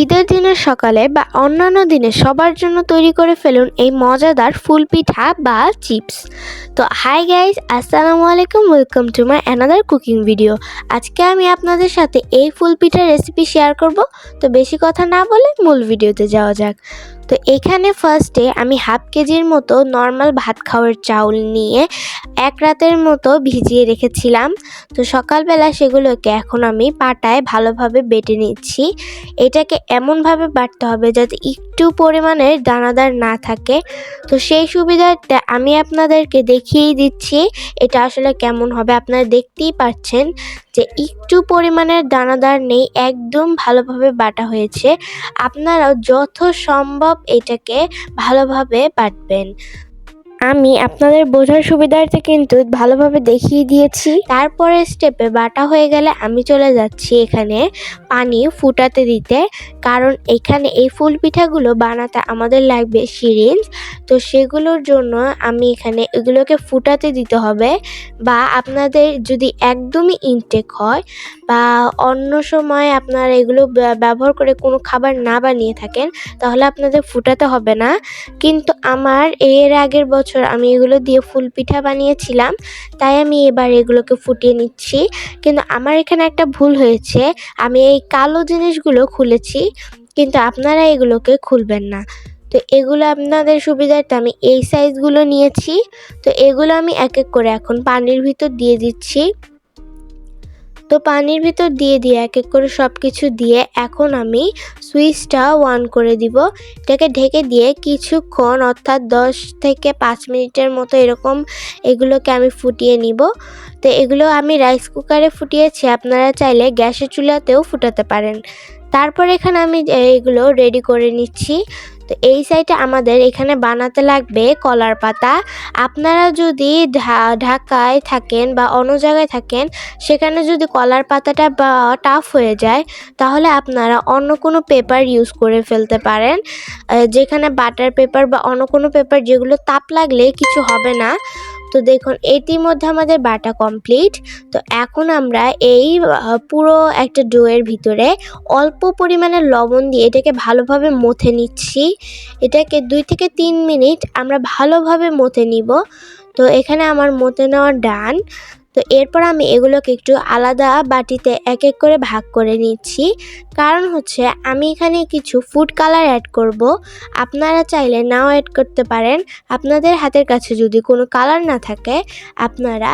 ঈদের দিনের সকালে বা অন্যান্য দিনে সবার জন্য তৈরি করে ফেলুন এই মজাদার ফুল পিঠা বা চিপস। তো হাই গাইজ আসসালামু আলাইকুম welcome to my another cooking video আজকে আমি আপনাদের সাথে এই ফুল পিঠার রেসিপি শেয়ার করব। তো বেশি কথা না বলে মূল ভিডিওতে যাওয়া যাক। তো এখানে ফার্স্টে আমি হাফ কেজির মতো নর্মাল ভাত খাওয়ার চাউল নিয়ে এক রাতের মতো ভিজিয়ে রেখেছিলাম। তো সকালবেলা সেগুলোকে এখন আমি পাটায় ভালোভাবে বেটে নিচ্ছি। এটাকে এমনভাবে বাটতে হবে যাতে একটু পরিমাণের দানাদার না থাকে। তো সেই সুবিধাটা আমি আপনাদেরকে দেখিয়েই দিচ্ছি, এটা আসলে কেমন হবে। আপনারা দেখতেই পাচ্ছেন যে একটু পরিমাণের দানাদার নেই, একদম ভালোভাবে বাটা হয়েছে। আপনারাও যত সম্ভব এটাকে ভালোভাবে বাটবেন। আমি আপনাদের বোঝার সুবিধার্থে কিন্তু ভালোভাবে দেখিয়ে দিয়েছি। তারপরে স্টেপে বাটা হয়ে গেলে আমি চলে যাচ্ছি এখানে পানি ফুটাতে দিতে। কারণ এখানে এই ফুল পিঠাগুলো বানাতে আমাদের লাগবে সিরিঞ্জ। তো সেগুলোর জন্য আমি এখানে এগুলোকে ফুটাতে দিতে হবে। বা আপনাদের যদি একদমই ইনটেক হয় বা অন্য সময় আপনারা এগুলো ব্যবহার করে কোনো খাবার না বানিয়ে থাকেন, তাহলে আপনাদের ফুটাতে হবে না। কিন্তু আমার এর আগের বছর আমি এগুলো দিয়ে ফুল পিঠা বানিয়েছিলাম, তাই আমি এবার এগুলোকে ফুটিয়ে নিচ্ছি। কিন্তু আমার এখানে একটা ভুল হয়েছে, আমি এই কালো জিনিসগুলো খুলেছি, কিন্তু আপনারা এগুলোকে খুলবেন না। তো এগুলো আপনাদের সুবিধার্থে আমি এই সাইজগুলো নিয়েছি, তো এগুলো আমি এক এক করে এখন পানির ভিতর দিয়ে দিচ্ছি। তো পানির ভিতর দিয়ে দিয়ে এক এক করে সব কিছু দিয়ে এখন আমি সুইচটা অন করে দিব। এটাকে ঢেকে দিয়ে কিছুক্ষণ, অর্থাৎ দশ থেকে পাঁচ মিনিটের মতো এরকম এগুলোকে আমি ফুটিয়ে নিব। তো এগুলো আমি রাইস কুকারে ফুটিয়েছি, আপনারা চাইলে গ্যাসের চুলাতেও ফুটাতে পারেন। তারপর এখানে আমি এগুলো রেডি করে নিচ্ছি। তো এই সাইডে আমাদের এখানে বানাতে লাগবে কলার পাতা। আপনারা যদি ঢাকায় থাকেন বা অন্য জায়গায় থাকেন, সেখানে যদি কলার পাতাটা বা টাফ হয়ে যায়, তাহলে আপনারা অন্য কোনো পেপার ইউজ করে ফেলতে পারেন। যেখানে বাটার পেপার বা অন্য কোনো পেপার যেগুলো তাপ লাগলে কিছু হবে না। তো দেখুন ইতিমধ্যে আমাদের বাটা কমপ্লিট তো এখন আমরা এই পুরো একটা ডোয়ের ভিতরে অল্প পরিমাণে লবণ দিয়ে এটাকে ভালোভাবে মথে নিচ্ছি। এটাকে দুই থেকে তিন মিনিট আমরা ভালোভাবে মথে নিব। তো এখানে আমার মতে নেওয়া ডান। তো এরপর আমি এগুলোকে একটু আলাদা বাটিতে এক এক করে ভাগ করে নিচ্ছি। কারণ হচ্ছে আমি এখানে কিছু ফুড কালার অ্যাড করব। আপনারা চাইলে নাও অ্যাড করতে পারেন। আপনাদের হাতের কাছে যদি কোনো কালার না থাকে, আপনারা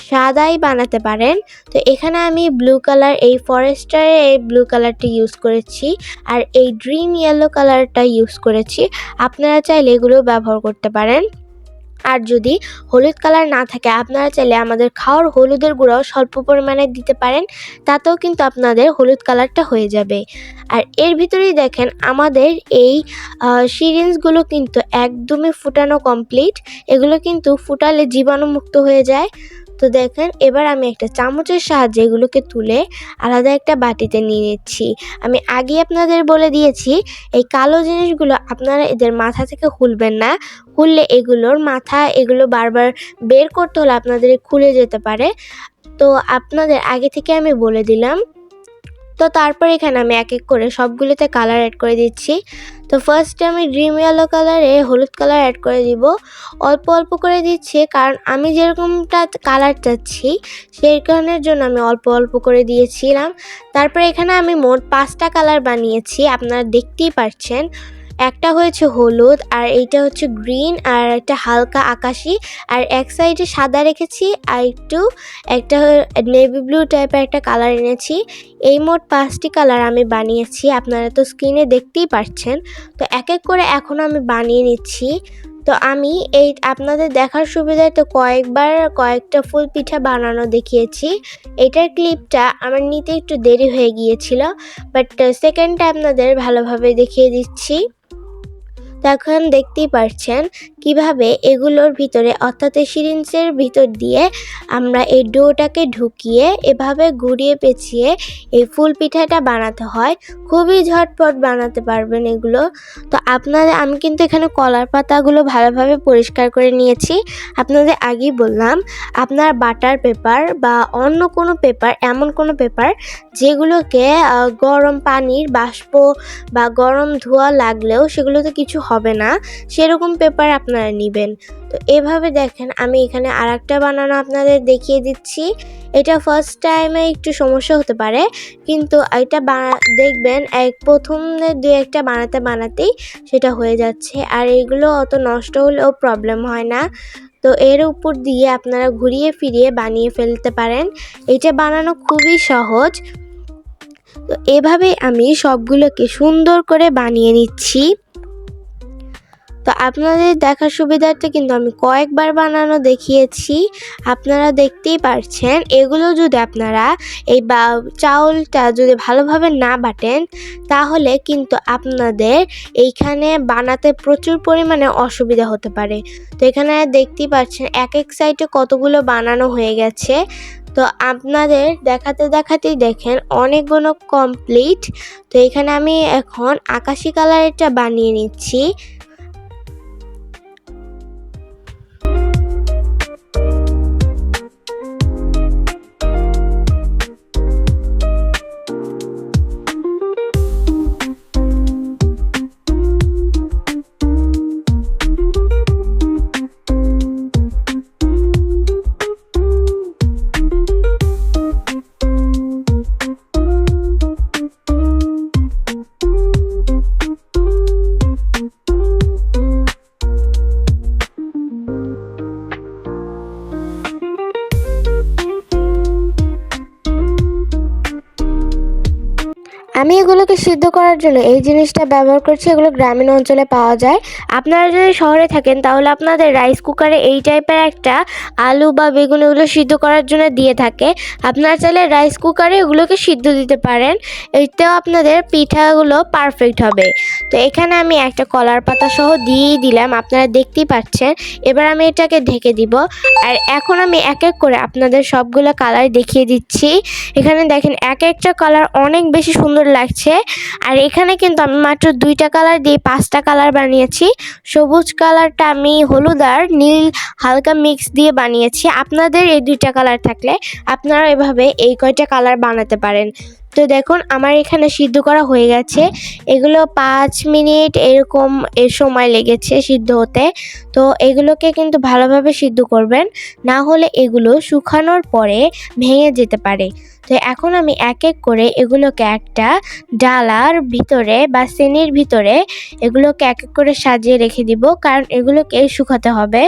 সাদাই বানাতে পারেন। তো এখানে আমি ব্লু কালার এই ফরেস্টারের এই ব্লু কালারটা ইউজ করেছি আর এই ড্রিম ইয়েলো কালারটা ইউজ করেছি। আপনারা চাইলে এগুলো ব্যবহার করতে পারেন। আর যদি হলুদ কালার না থাকে, আপনারা চাইলে আমাদের খাওয়ার হলুদের গুঁড়াও স্বল্প পরিমাণে দিতে পারেন, তাতেও কিন্তু আপনাদের হলুদ কালারটা হয়ে যাবে। আর এর ভিতরেই দেখেন, আমাদের এই সিরিঞ্জগুলো কিন্তু একদমই ফুটানো কমপ্লিট এগুলো কিন্তু ফুটালে জীবাণুমুক্ত হয়ে যায়। তো দেখেন, এবার আমি একটা চামচের সাহায্যে এগুলোকে তুলে আলাদা একটা বাটিতে নিয়ে নিচ্ছি। আমি আগে আপনাদের বলে দিয়েছি, এই কালো জিনিসগুলো আপনারা এদের মাথা থেকে খুলবেন না। খুললে এগুলোর মাথা, এগুলো বারবার বের করতে হলে আপনাদের খুলে যেতে পারে। তো আপনাদের আগে থেকে আমি বলে দিলাম তো তারপর এখানে আমি এক এক করে সবগুলোতে কালার অ্যাড করে দিচ্ছি। তো ফার্স্টে আমি ড্রিম ইয়েলো কালারে হলুদ কালার অ্যাড করে দিব। অল্প অল্প করে দিচ্ছি কারণ আমি যেরকমটা কালার চাচ্ছি, সেই কারণের জন্য আমি অল্প অল্প করে দিয়েছিলাম। তারপরে এখানে আমি মোট পাঁচটা কালার বানিয়েছি, আপনারা দেখতেই পাচ্ছেন একটা হয়েছে হলুদ আর এইটা হচ্ছে গ্রিন আর একটা হালকা আকাশি আর এক সাইডে সাদা রেখেছি আর একটু একটা নেভি ব্লু টাইপের একটা কালার এনেছি। এই মোট পাঁচটি কালার আমি বানিয়েছি, আপনারা তো স্ক্রিনে দেখতেই পাচ্ছেন তো এক এক করে এখন আমি বানিয়ে নিচ্ছি। তো আমি এই আপনাদের দেখার সুবিধায় তো কয়েকবার কয়েকটা ফুল পিঠা বানানো দেখিয়েছি। এটার ক্লিপটা আমার নিতে একটু দেরি হয়ে গিয়েছিল, বাট সেকেন্ডটা আপনাদের ভালোভাবে দেখিয়ে দিচ্ছি। তো এখন দেখতেই পারছেন কীভাবে এগুলোর ভিতরে অর্থাৎ সিরিঞ্জের ভিতর দিয়ে আমরা এই ডোটাকে ঢুকিয়ে এভাবে ঘুরিয়ে পেঁচিয়ে এই ফুল পিঠাটা বানাতে হয়। খুবই ঝটপট বানাতে পারবেন এগুলো। তো আপনাদের, আমি কিন্তু এখানে কলার পাতাগুলো ভালোভাবে পরিষ্কার করে নিয়েছি। আপনাদের আগেই বললাম, আপনার বাটার পেপার বা অন্য কোনো পেপার, এমন কোনো পেপার যেগুলোকে গরম পানির বাষ্প বা গরম ধোঁয়া লাগলেও সেগুলোতে কিছু হবে না, সেরকম পেপার আপনারা নেবেন। তো এভাবে দেখেন, আমি এখানে আর একটা বানানো আপনাদের দেখিয়ে দিচ্ছি। এটা ফার্স্ট টাইমে একটু সমস্যা হতে পারে, কিন্তু এটা বানা- দেখবেন এক প্রথম দু একটা বানাতে বানাতেই সেটা হয়ে যাচ্ছে। আর এগুলো অত নষ্ট হলেও প্রবলেম হয় না। তো এর উপর দিয়ে আপনারা ঘুরিয়ে ফিরিয়ে বানিয়ে ফেলতে পারেন। এটা বানানো খুবই সহজ। তো এভাবেই আমি সবগুলোকে সুন্দর করে বানিয়ে নিচ্ছি। তো আপনাদের দেখার সুবিধার্থে কিন্তু আমি কয়েকবার বানানো দেখিয়েছি। আপনারা দেখতেই পারছেন। এগুলো যদি আপনারা এই বা, চাউলটা যদি ভালোভাবে না বাটেন, তাহলে কিন্তু আপনাদের এইখানে বানাতে প্রচুর পরিমাণে অসুবিধা হতে পারে। তো এখানে দেখতেই পাচ্ছেন এক এক সাইডে কতগুলো বানানো হয়ে গেছে। তো আপনাদের দেখাতে দেখাতেই দেখেন, অনেকগুলো কমপ্লিট তো এখানে আমি এখন আকাশি কালারেরটা বানিয়ে নিচ্ছি। আমি এগুলোকে সিদ্ধ করার জন্য এই জিনিসটা ব্যবহার করছি, এগুলো গ্রামীণ অঞ্চলে পাওয়া যায়। আপনারা যদি শহরে থাকেন, তাহলে আপনাদের রাইস কুকারে এই টাইপের একটা আলু বা বেগুন এগুলো সিদ্ধ করার জন্য দিয়ে থাকে। আপনারা চাইলে রাইস কুকারে এগুলোকে সিদ্ধ দিতে পারেন। এতেও আপনাদের পিঠাগুলো পারফেক্ট হবে। তো এখানে আমি একটা কলার পাতা সহ দিয়েই দিলাম, আপনারা দেখতেই পাচ্ছেন। এবার আমি এটাকে ঢেকে দিব। আর এখন আমি এক এক করে আপনাদের সবগুলো কালার দেখিয়ে দিচ্ছি। এখানে দেখেন এক একটা কালার অনেক বেশি সুন্দর লাগছে। আর এখানে কিন্তু আমি মাত্র দুইটা কালার দিয়ে পাঁচটা কালার বানিয়েছি। সবুজ কালারটা আমি হলুদ আর নীল হালকা মিক্স দিয়ে বানিয়েছি। আপনাদের এই দুইটা কালার থাকলে আপনারা এভাবে এই কয়টা কালার বানাতে পারেন। তো দেখুন, আমার এখানে সিদ্ধ করা হয়ে গেছে। এগুলো পাঁচ মিনিট এরকম এর সময় লেগেছে সিদ্ধ হতে। তো এগুলোকে কিন্তু ভালোভাবে সিদ্ধ করবেন। না হলে এগুলো শুকানোর পরে ভেঙে যেতে পারে। তো এখন আমি এক এক করে এগুলোকে একটা ডালার ভিতরে বা শ্রেণির ভিতরে এগুলোকে এক এক করে সাজিয়ে রেখে দিব, কারণ এগুলোকে শুকাতে হবে।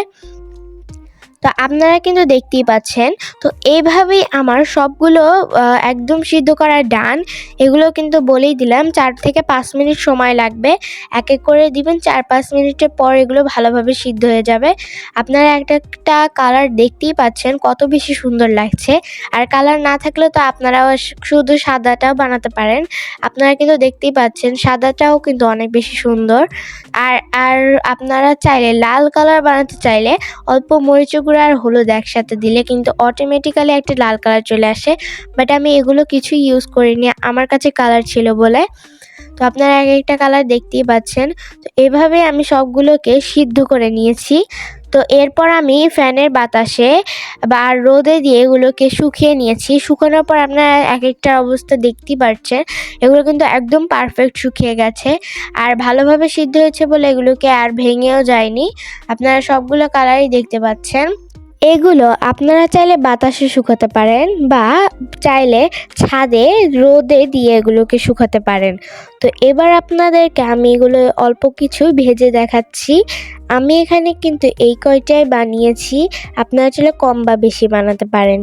তো আপনারা কিন্তু দেখতেই পাচ্ছেন। তো এইভাবেই আমার সবগুলো একদম সিদ্ধ করা ডান। এগুলো কিন্তু বলেই দিলাম, চার থেকে পাঁচ মিনিট সময় লাগবে। এক এক করে দিবেন, চার পাঁচ মিনিটের পর এগুলো ভালোভাবে সিদ্ধ হয়ে যাবে। আপনারা একটা একটা কালার দেখতেই পাচ্ছেন, কত বেশি সুন্দর লাগছে। আর কালার না থাকলে তো আপনারা শুধু সাদাটাও বানাতে পারেন। আপনারা কিন্তু দেখতেই পাচ্ছেন, সাদাটাও কিন্তু অনেক বেশি সুন্দর। আর আর আপনারা চাইলে লাল কালার বানাতে চাইলে অল্প মরিচ গুঁড়ো আর হলুদ একসাথে দিলে কিন্তু অটোমেটিক্যালি একটা লাল কালার চলে আসে বাট আমি এগুলো কিছু ইউজ করিনি, আমার কাছে কালার ছিল বলে। তো আপনারা এক একটা কালার দেখতেই পাচ্ছেন। তো এভাবে আমি সবগুলোকে সিদ্ধ করে নিয়েছি। তো এরপর আমি ফ্যানের বাতাসে বা আর রোদে দিয়ে এগুলোকে শুকিয়ে নিয়েছি। শুকানোর পর আপনারা এক একটা অবস্থা দেখতেই পারছেন। এগুলো কিন্তু একদম পারফেক্ট শুকিয়ে গেছে। আর ভালোভাবে সিদ্ধ হয়েছে বলে এগুলোকে আর ভেঙেও যায়নি। আপনারা সবগুলো কালারই দেখতে পাচ্ছেন। এগুলো আপনারা চাইলে বাতাসে শুকাতে পারেন বা চাইলে ছাদে, রোদে দিয়ে এগুলোকে শুকাতে পারেন। তো এবার আপনাদেরকে আমি এগুলো অল্প কিছু ভেজে দেখাচ্ছি। আমি এখানে কিন্তু এই কয়টাই বানিয়েছি। আপনারা চাইলে কম বা বেশি বানাতে পারেন।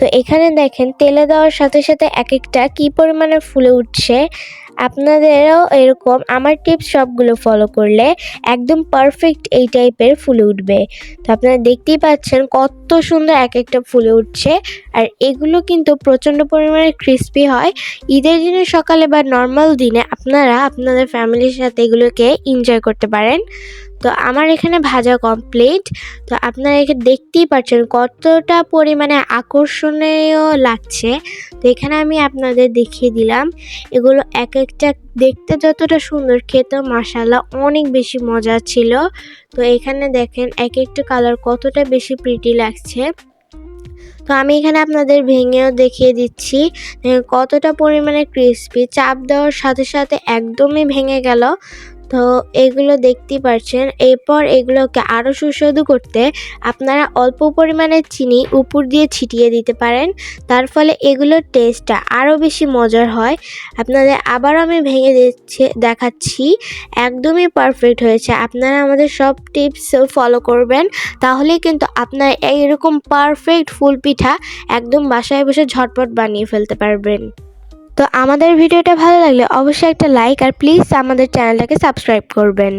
তো এখানে দেখেন, তেলে দেওয়ার সাথে সাথে এক একটা কী পরিমাণে ফুলে উঠছে, আপনাদেরও এরকম আমার টিপস সবগুলো ফলো করলে একদম পারফেক্ট এই টাইপের ফুলে উঠবে। তো আপনারা দেখতেই পাচ্ছেন কত সুন্দর এক একটা ফুলে উঠছে, আর এগুলো কিন্তু প্রচণ্ড পরিমাণে ক্রিস্পি হয়। ঈদের দিনে সকালে বা নর্মাল দিনে আপনারা আপনাদের ফ্যামিলির সাথে এগুলোকে এনজয় করতে পারেন। তো আমার এখানে ভাজা কমপ্লিট তো আপনারা এখানে দেখতেই পাচ্ছেন কতটা পরিমাণে আকর্ষণীয় লাগছে। তো এখানে আমি আপনাদের দেখিয়ে দিলাম, এগুলো এক একটা দেখতে যতটা সুন্দর খেতে মাসাল্লাহ অনেক বেশি মজা ছিল। তো এখানে দেখেন এক একটা কালার কতটা বেশি প্রিটি লাগছে। তো আমি এখানে আপনাদের ভেঙেও দেখিয়ে দিচ্ছি কতটা পরিমাণে ক্রিস্পি চাপ দেওয়ার সাথে সাথে একদমই ভেঙে গেল। তো এগুলো দেখতেই পারছেন। এরপর এগুলোকে আরও সুস্বাদু করতে আপনারা অল্প পরিমাণে চিনি উপর দিয়ে ছিটিয়ে দিতে পারেন। তার ফলে এগুলোর টেস্টটা আরও বেশি মজার হয়। আপনাদের আবার আমি ভেঙে দিচ্ছে, দেখাচ্ছি। একদমই পারফেক্ট হয়েছে। আপনারা আমাদের সব টিপস ফলো করবেন। তাহলে কিন্তু আপনার এইরকম পারফেক্ট ফুল পিঠা একদম বাসায় বসে ঝটপট বানিয়ে ফেলতে পারবেন। তো আমাদের ভিডিওটা ভালো লাগলে অবশ্যই একটা লাইক আর প্লিজ আমাদের চ্যানেলটাকে সাবস্ক্রাইব করবেন।